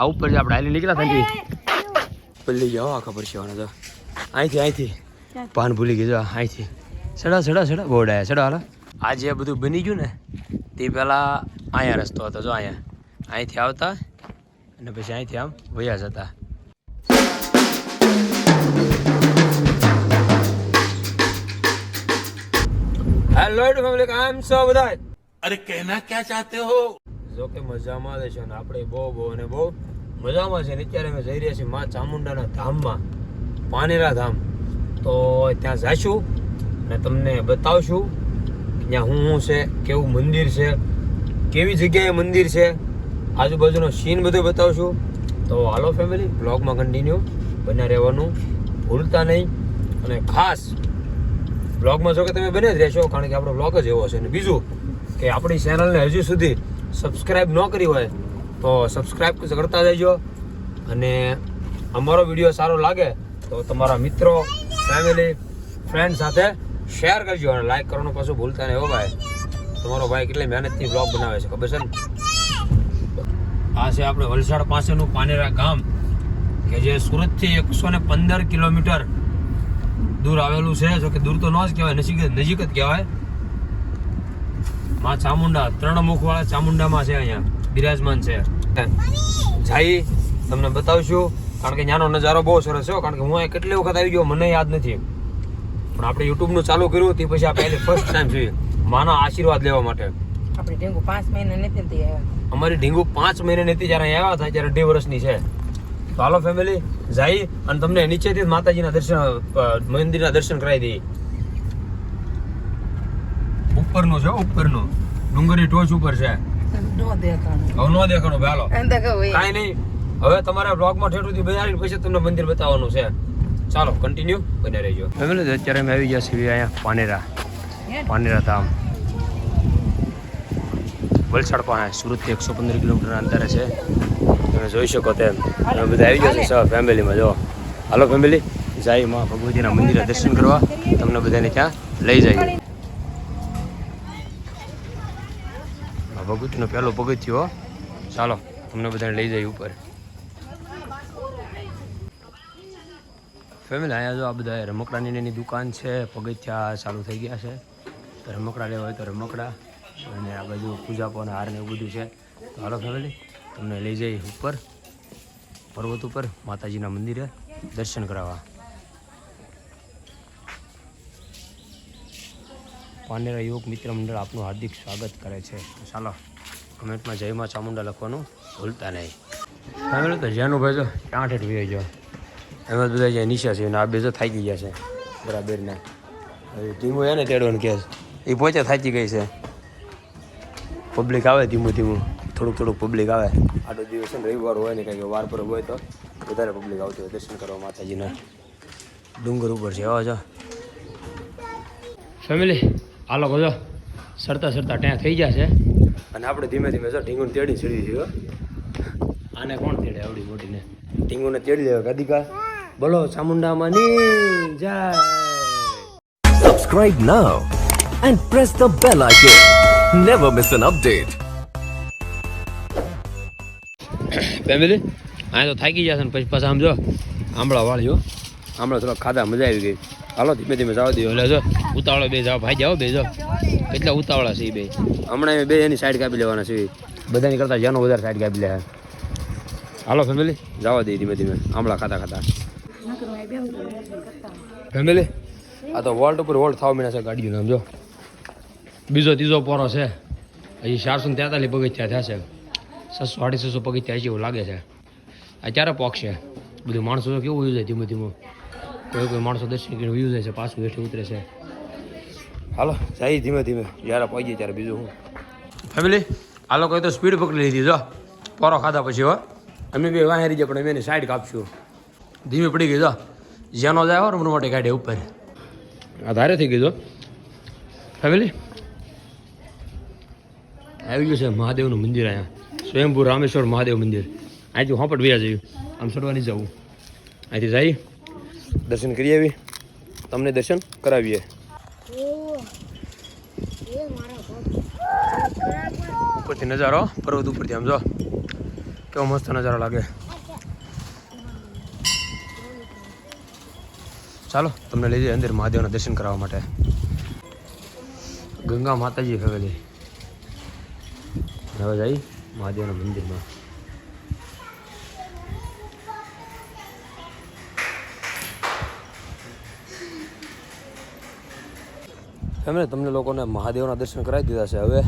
આ ઉપર જે આપણે આલી નીકળ્યા હતા ને પેલી આ ખબર છે વાળા તો અહીંથી અહીંથી. પાન ભૂલી ગયો જો અહીંથી. સડા સડા સડા બોડાયા સડા હાલા. આ જે બધું બની ગયું ને તે પહેલાં અહીંયા રસ્તો હતો જો અહીંયા. અહીંથી આવતા અને પછી અહીંથી આમ વયા જતા. હેલો ફેમિલી કામ છો બધા અરે કહેના ક્યાં ચાહતે હો? જો કે મજામાં જ છે ને આપણે બહુ બહુ અને બહુ મજામાં છે ને અત્યારે અમે જઈ રહ્યા છીએ મા ચામુંડાના ધામમાં, પાનેરા ધામ. તો ત્યાં જઈશું અને તમને બતાવશું ત્યાં શું શું છે, કેવું મંદિર છે, કેવી જગ્યાએ મંદિર છે, આજુબાજુનો સીન બધું બતાવશું. તો હાલો ફેમિલી બ્લોગમાં કન્ટિન્યુ બન્યા રહેવાનું, ભૂલતા નહીં. અને ખાસ બ્લોગમાં જો કે તમે બને જ રહેશો, કારણ કે આપણો બ્લોગ જ એવો છે. અને બીજું કે આપણી ચેનલને હજુ સુધી સબસ્ક્રાઇબ ન કરી હોય તો સબસ્ક્રાઈબ કરતા જજો અને અમારો વીડિયો સારો લાગે તો તમારા મિત્રો ફેમિલી ફ્રેન્ડ સાથે શેર કરજો અને લાઈક કરવાનું પાછું ભૂલતા નહીં હો ભાઈ. તમારો ભાઈ કેટલી મહેનતથી બ્લોગ બનાવે છે, ખબર છે ને? આ છે આપણે વલસાડ પાસેનું પાનેરા ગામ, કે જે સુરતથી એકસો ને પંદર કિલોમીટર દૂર આવેલું છે જો કે દૂર તો ન જ કહેવાય, નજીક નજીક જ કહેવાય. માં ચામુંડા ત્રણ મુખવાળા ચામુંડામાં છે અહીંયા. બિરાજમાન છે. જાઈ તમને બતાવશું કારણ કે ત્યાંનો નજારો બહુ સરસ છે કારણ કે હું અહીંયા કેટલી વખત આવી ગયો મને યાદ નથી. પણ આપણે યુટ્યુબનું ચાલુ કર્યું તે પછી આ પહેલી ફર્સ્ટ ટાઈમ જોઈએ. માના આશીર્વાદ લેવા માટે. આપણે ડેંગુ પાંચ મહિના નથી આવ્યા. અમારી ઢીંગુ પાંચ મહિને નથી જ્યારે આવ્યા હતા ત્યારે અઢી વર્ષની છે. તો હાલો ફેમિલી જઈ અને તમને નીચેથી માતાજીના દર્શન મંદિરના દર્શન કરાવી દઈએ. ઉપરનું છે ઉપરનું. ડુંગરની ટોચ ઉપર છે. નો દેખાણું હવે નો દેખાણું ભાઈ હાલો. કાંઈ નહીં. હવે તમારે બ્લોગમાં ઠેઠુંથી બજારી પછી તમને મંદિર બતાવવાનું છે. ચાલો કન્ટિન્યુ બને રહેજો. ફેમિલી અત્યારે અમે આવી ગયા છીએ અહીંયા પાનેરા. પાનેરા ધામ. વલસાડ પાસે સુરતથી એકસો પંદર કિલોમીટર અંતરે છે. તમે જોઈ શકો તેમ. અમે બધા આવી ગયા છે સર ફેમિલીમાં જો. હાલો ફેમિલી. જાય માં ભગવતીના મંદિરે દર્શન કરવા. તમને બધાને ત્યાં લઈ જઈએ. ભગવતીનો પહેલો પગથિયો ચાલો, તમને બધાને લઈ જાય ઉપર. ફેમિલી, અહીંયા જો આ બધા રમકડાની એની દુકાન છે, પગથિયા ચાલુ થઈ ગયા છે. તો રમકડા લેવા હોય તો રમકડા, અને આ બાજુ પૂજાપો અને હાર ને એવું બધું છે. તો હાલો ફેમિલી, તમને લઈ જઈ ઉપર, પર્વત ઉપર, માતાજીના મંદિરે દર્શન કરાવવા. પાનેરા યુવક મિત્ર મંડળ આપનું હાર્દિક સ્વાગત કરે છે. ચાલો. કમેન્ટમાં જય માં ચામુંડા લખવાનું ભૂલતા નહીં. ફેમિલી તો જેનું ભાઈ જો ક્યાં ઠેઠ વી જો એમાં બધા જે નિશા છે આ બે જો થાકી ગયા છે બરાબરના. હવે ધીમું એને તેડવાનું કે એ પોતે થાકી ગઈ છે. પબ્લિક આવે ધીમું ધીમું. થોડુંક થોડુંક પબ્લિક આવે. આટલો દિવસ છે ને રવિવાર હોય ને કંઈક વાર પર હોય તો વધારે પબ્લિક આવતી હોય દર્શન કરવા માતાજીના. ડુંગર ઉપર છે આવો જો. ફેમિલી આ લોકો જો સરતા સરતા ત્યાં થઈ ગયા છે. અને આપણે ધીમે ધીમે જો ઢીંગુને તેડી ચડી જઈએ આને કોણ તેડે આવડી મોટીને? ઢીંગુને તેડી લેવા ગાદીકા. બોલો ચામુંડામાંની જય. Subscribe now and press the bell icon never miss an update family આ તો થાકી જશે ને પછી પાછા આમ જો આંબળા વાળ્યો આંબળા થોડા ખાધા મજા આવી ગઈ. હાલો ધીમે ધીમે જવા દો એટલે જો. ઉતાવળો બે જાવ ભાઈ જાઓ બે જાઓ કેટલા ઉતાવળા છે બે? હમણાં બે એની સાઈડ કાપી લેવાના છે. બધાની કરતા જેનો વધારે સાઈડ કાપી લે. હાલો ફેમિલી. જવા દે ધીમે ધીમે. આમળા ખાતા ખાતા. ફેમિલી આ તો વોલ્ટ ઉપર વોલ્ટ થવા મહિના છે ગાડીનું આમ જો. બીજો ત્રીજો પોરો છે. હજી ચારસો ને તેતાલીસ પગથિયા થયા છે. છસો સાડી છસો પગથિયા છે એવું લાગે છે. અત્યારે છે. બધું માણસો કેવું ધીમે ધીમે ધીમું. કોઈ કોઈ માણસો દર્શન કરીને વ્યૂ જાય છે પાછું હેઠે ઉતરે છે. હાલો જાય ધીમે ધીમે. જ્યારે પહોંચીએ ત્યારે બીજું હું ફેમિલી આ લોકોએ તો સ્પીડ પકડી લીધી જો. પોરો ખાધા પછી હો. અમે બે વાહેરી રહી જાય પણ અમે એની સાઈડ કાપશું. ધીમે પડી ગઈ જો. જેનો જાય હોય ને માટે કાઢે ઉપર. આ ધારે થઈ ગઈ જો. ફેમિલી આવી ગયું છે મહાદેવનું મંદિર અહીંયા. સ્વયંભૂ રામેશ્વર મહાદેવ મંદિર. અહીંથી હોપટ વ્યા જયું આમ ચડવાની જવું અહીંથી જઈ દર્શન કરી આવી. તમને દર્શન કરાવીએ. ઉપરથી નજારો, પર્વત ઉપરથી આમ જો. કેવો મસ્ત નજારો લાગે. ચાલો, તમને લઈ જઈએ અંદર મહાદેવના દર્શન કરાવવા માટે. ગંગા માતાજી હવેલી. હવે જઈ મહાદેવના મંદિરમાં. એમણે તમને લોકોને મહાદેવના દર્શન કરાવી દીધા છે. હવે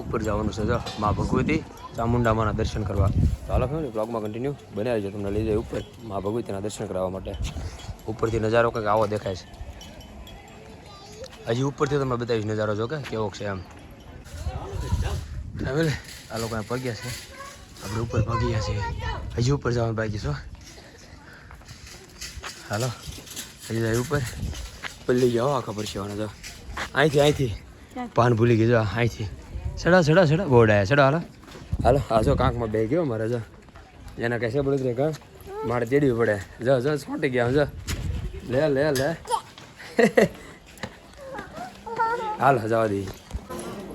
ઉપર જવાનું છે જો, મા ભગવતી ચામુંડામાના દર્શન કરવા. ચાલો ફેમિલી બ્લોગમાં કન્ટિન્યુ બન્યા રહેજો, તમને લઈ જાય ઉપર મા ભગવતીના દર્શન કરાવવા માટે. ઉપરથી નજારો કંઈક આવો દેખાય છે. હજી ઉપરથી તમે બતાવીશ નજારો જો કે કેવો છે એમ. ફેમિલી, આ લોકો ભગ્યા પગ્યા છે. આપણે ઉપર પગી ગયા છીએ. હજી ઉપર જવાનું બાકી છો હાલો, હજી જાય ઉપર. પલ્લી જાઓ આ ખબર છે જો. અહીંથી અહીંથી પાન ભૂલી ગઈ જો અહીંથી સડા સડા સડા. બોર્ડ આવ્યા સડા હાલો. હાલો આ જો કાંકમાં બે ગયો મારે જો. એને કહેશે બોલું રે કા મારે તેડવી પડે. જો જો છોટી ગયા જો. લે લે લે. હાલ જવા દઈ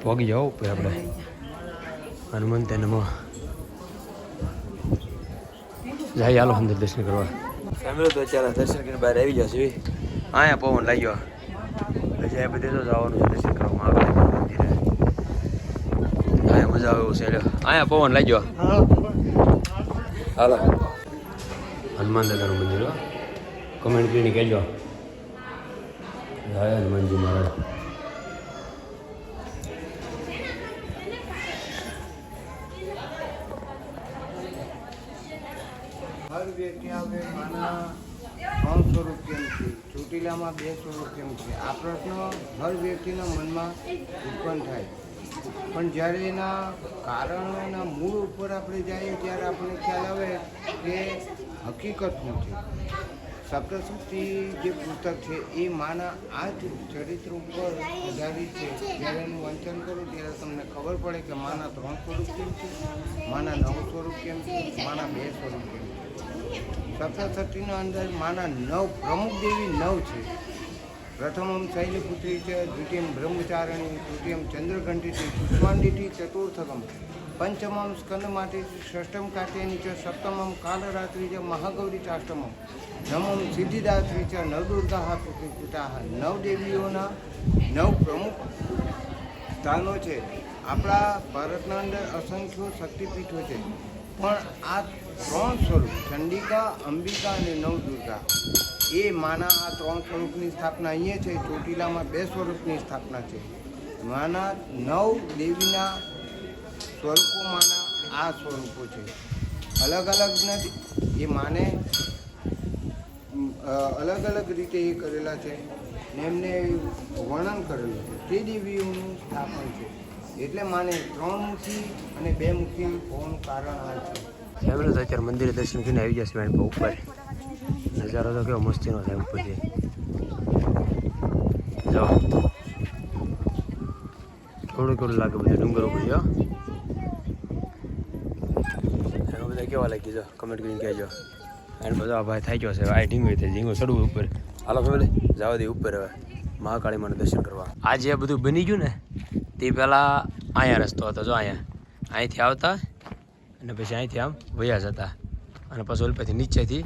પોગી જાઓ ઉપર આપણે. હનુમંતે નમો જાય હાલો અંદર દર્શન કરવા. ફેમિલી તો ચાલો દર્શન કરીને બહાર આવી જશે અહીંયા પવન લાગ્યો. પછી આ બધે તો જવાનું છે, દર્શન કરવા મહાકાળી અહીંયા મજા આવે એવું છે અહીંયા પવન લાગ્યો. હાલો. હનુમાન દાદાનું મંદિર, હો. કમેન્ટ કરીને કહેજો. જય હનુમાનજી મહારાજ. હર માના. ત્રણ સ્વરૂપ કેમ છે, ચોટીલામાં બે સ્વરૂપ કેમ છે. આ પ્રશ્ન હર વ્યક્તિના મનમાં ઉત્પન્ન થાય. પણ જ્યારે એના કારણોના મૂળ ઉપર આપણે જઈએ, ત્યારે આપણને ખ્યાલ આવે કે હકીકત શું છે. સપ્તશક્તિ જે પુસ્તક છે, એ માના આ જ ચરિત્ર ઉપર આધારિત છે. જ્યારે એનું વાંચન કરું, ત્યારે તમને ખબર પડે કે માના ત્રણ સ્વરૂપ કેમ છે, માના નવ સ્વરૂપ કેમ છે, માના બે સ્વરૂપ કેમ છે. સપ્તશક્તિના અંદર માના નવ પ્રમુખ દેવી નવ છે. પ્રથમમ શૈલપુત્રી છે દ્વિતીયમ બ્રહ્મચારણી તૃતીયમ ચંદ્રઘંટિથી પુષ્પાંડિથી ચતુર્થકમ. પંચમમ સ્કંદમાંથી ષષ્ટમ કાત્યાની છે સપ્તમમ કાલરાત્રિ છે, મહાગૌરી ચાષ્ટમમ. નવમ સિદ્ધિદાત્રી છે નવદુર્ગા પિતા નવ દેવીઓના નવ પ્રમુખ સ્થાનો છે. આપણા ભારતના અંદર અસંખ્ય શક્તિપીઠો છે. પણ આ ત્રણ સ્વરૂપ, ચંડિકા, અંબિકા અને નવદુર્ગા. એ માના આ ત્રણ સ્વરૂપની સ્થાપના અહીંયા છે, ચોટીલામાં બે સ્વરૂપની સ્થાપના છે. માના નવ દેવીના સ્વરૂપોમાંના આ સ્વરૂપો છે. અલગ અલગ નથી, એ માને અલગ અલગ રીતે એ કરેલા છે એમને વર્ણન કરેલું છે. તે દેવીઓનું સ્થાપન છે. એટલે માને ત્રણ મુખી અને બે મુખી હોવાનું કારણ આ છે. ફેમિલી અત્યારે મંદિરે દર્શન કરીને આવી જશે મેં ઉપર. નજારો તો કેવો મસ્તીનો થાય ઉપરથી. જો. થોડું થોડું લાગે બધું ડુંગર ઉપર જો બધા કેવા લાગી જો. કમેન્ટ કરીને કહેજો. એને બધા ભાઈ થઈ ગયો છે, આ ઢીંગો થઈ ઢીંગો ચડવું ઉપર. હાલો ફેમિલી જવા દે, ઉપર હવે. મહાકાળી માનું દર્શન કરવા. આ જે બધું બની ગયું ને, તે પહેલાં અહીંયા રસ્તો હતો, જો અહીંયા. અહીંથી આવતા અને પછી અહીંથી આમ વયા જતા. અને પછી ઓલ પછી નીચેથી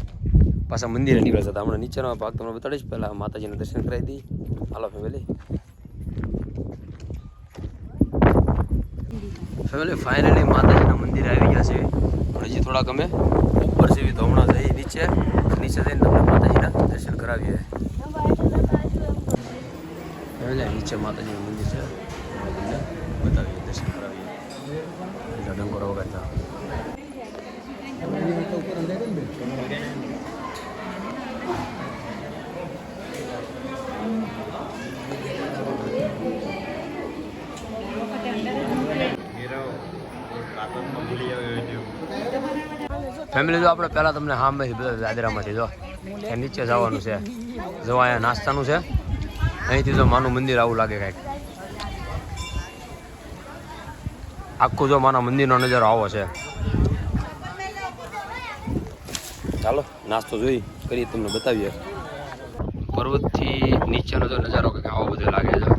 પાછા મંદિરે નીકળતા હતા હમણાં નીચેનો ભાગ તમને બતાડીશ. પહેલાં માતાજીના દર્શન કરાવી દઈ. હાલો ફેમિલી ફેમિલી ફાઇનલી માતાજીના મંદિરે આવી ગયા છે હજી થોડાક અમે ઉપર જેવી તો હમણાં જઈ નીચે. નીચે જઈને તમને માતાજીના દર્શન કરાવીએ. ફેમિલી નીચે માતાજીનું મંદિર છે. તમને બતાવીએ દર્શન કરાવીએ એટલે ડંકોરો વગાડતા ફેમિલી જો આપણે પહેલાં તમને સામેથી બધા દાદરામાંથી જો. નીચે જવાનું છે. જો અહીંયા નાસ્તાનું છે. અહીંથી જો માનું મંદિર આવું લાગે કાંઈક. આખું જો માના મંદિરનો નજારો આવો છે. ચાલો, નાસ્તો જોઈ કરી તમને બતાવીએ. પર્વતથી નીચેનો જો નજારો કંઈક આવો બધો લાગે છે.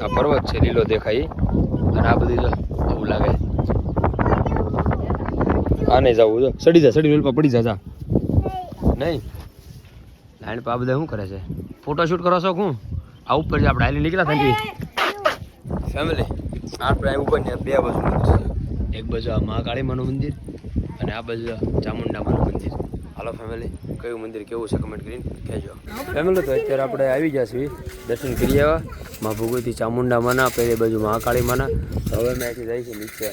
આ પર્વત છે લીલો દેખાય. અને આ બધી જો આવું લાગે. આ નહીં જવું જો. સડી જા, સડી પર પડી જા જા. નહીં. લાઈન પા બધા શું કરે છે? ફોટો શૂટ કરો છો હું આ ઉપર જે આપણે હાલી નીકળ્યા હતા ફેમિલી આપણે ઉપર ને બે બાજુ એક બાજુ આ મહાકાળી માનું મંદિર અને આ બાજુ ચામુંડામાનું મંદિર. હાલો ફેમિલી કયું મંદિર કેવું છે? કમેન્ટ કરીને કહેજો. ફેમિલી તો અત્યારે આપણે આવી ગયા છીએ. દર્શન કરી આવ્યા મા ભગવતી ચામુંડા માના પેલી બાજુ મહાકાળી માના તો હવે મેં અહીંથી જાય છે નીચે.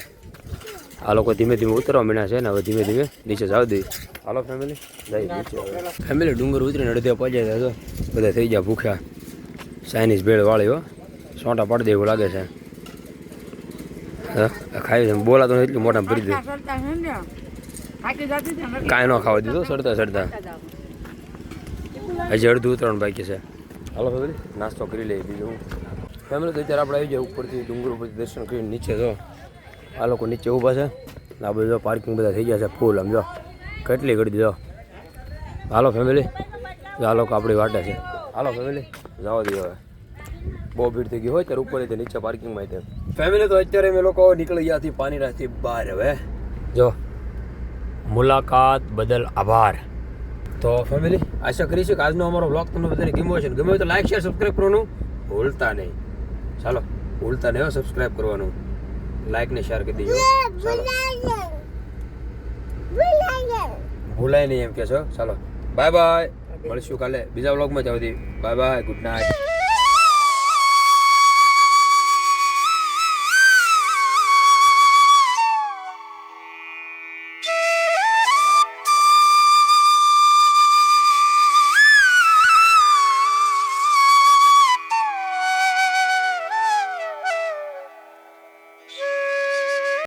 આ લોકો ધીમે ધીમે ઉતરવા માંડ્યા છે ને હવે ધીમે ધીમે નીચે જાવ દઈ હાલો ફેમિલી જાય નીચે ફેમિલી ડુંગર ઉતરીને અડધે પહોંચ્યા હતા બધા થઈ ગયા ભૂખ્યા. ચાઇનીઝ ભેળ વાળી હો. સોંટા પાડી દે એવું લાગે છે. ખાઈ છે. બોલાતો એટલું મોટા ભરી દે. કાંઈ ન ખાવા દીધો સડતા સડતા હજી અડધું ઉતરણ બાકી છે. હાલો ફેમિલી નાસ્તો કરી લઈએ બીજું. ફેમિલી તો અત્યારે આપણે આવી જાય ઉપરથી ડુંગર ઉપરથી દર્શન કરીને નીચે જો. આ લોકો નીચે ઊભા છે. આ બધું પાર્કિંગ બધા થઈ ગયા છે ફૂલ આમ જો. કેટલી કરી દીધો હાલો ફેમિલી. આ લોકો આપણી વાટે છે. હાલો ફેમિલી. જવા દઈએ હવે. બહુ ભીડ થઈ ગઈ હોય ત્યારે ઉપર નીચે પાર્કિંગમાં તે ફેમિલી તો અત્યારે અમે લોકો નીકળી ગયા હતી પાણી રાખતી બહાર હવે. જો. મુલાકાત બદલ આભાર. તો ફેમિલી આશા કરીશું કે આજનો અમારો બ્લોગ તમને બધાને ગમ્યો છે ગમ્યો હોય તો લાઈક શેર સબસ્ક્રાઈબ કરવાનું ભૂલતા નહીં. ચાલો ભૂલતા નહીં સબસ્ક્રાઈબ કરવાનું. લાઈક ને શેર કરી દેજો. ચાલો. ભૂલાય નહીં એમ કે છો. ચાલો બાય બાય મળીશું કાલે બીજા બ્લોગમાં જાવ બાય બાય ગુડ નાઇટ.